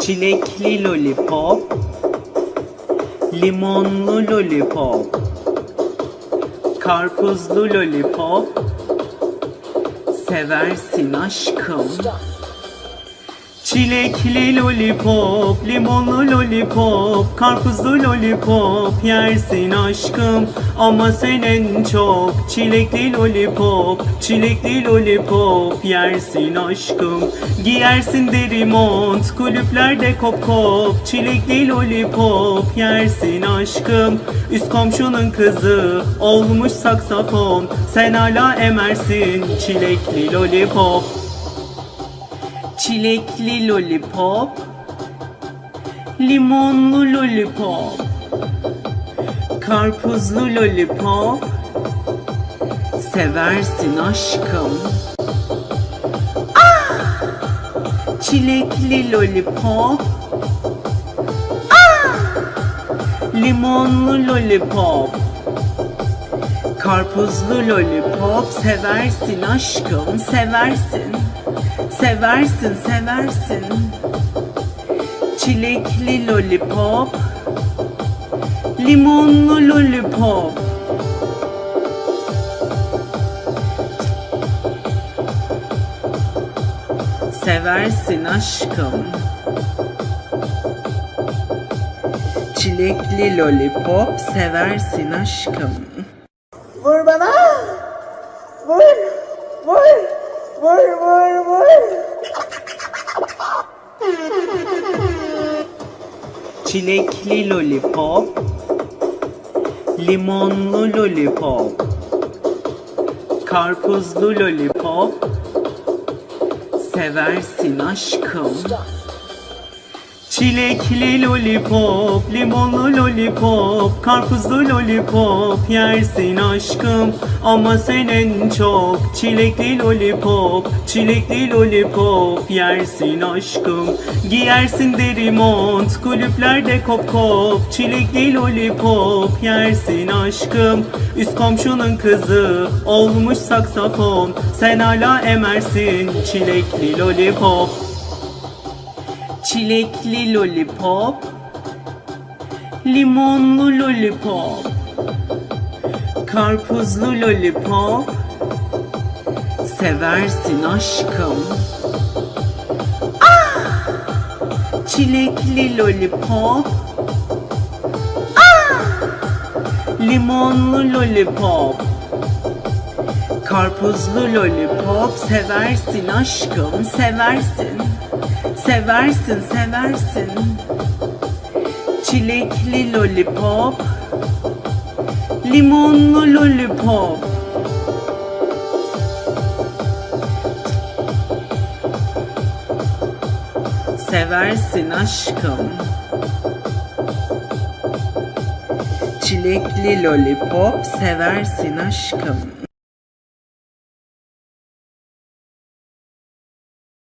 Çilekli lollipop. Limonlu lollipop. Karpuzlu lollipop. Seversin aşkım Çilekli lollipop, limonlu lollipop, karpuzlu lollipop yersin aşkım ama sen en çok çilekli lollipop, çilekli lollipop yersin aşkım. Giyersin deri mont, kulüplerde kop kop, çilekli lollipop yersin aşkım. Üst komşunun kızı olmuş saksafon, sen hala emersin çilekli lollipop. Çilekli lollipop Limonlu lollipop Karpuzlu lollipop. Seversin aşkım. Ah! Çilekli lollipop. Ah! Limonlu lollipop. Karpuzlu lollipop. Seversin aşkım seversin Seversin seversin Çilekli lollipop Limonlu lollipop Seversin aşkım Çilekli lollipop seversin aşkım Vur bana. Vur. Vur. Vur vur vur. Çilekli lollipop. Limonlu lollipop. Karpuzlu lollipop. Seversin aşkım Çilekli lollipop, limonlu lollipop, karpuzlu lollipop yersin aşkım ama sen en çok çilekli lollipop, çilekli lollipop yersin aşkım. Giyersin deri mont, kulüplerde kop kop, çilekli lollipop yersin aşkım. Üst komşunun kızı olmuş saksafon, sen hala emersin çilekli lollipop. Çilekli lollipop Limonlu lollipop Karpuzlu lollipop. Seversin aşkım. Ah! Çilekli lollipop. Ah! Limonlu lollipop. Karpuzlu lollipop. Seversin aşkım seversin Seversin seversin. Çilekli lollipop Limonlu lollipop. Seversin aşkım. Çilekli lollipop seversin aşkım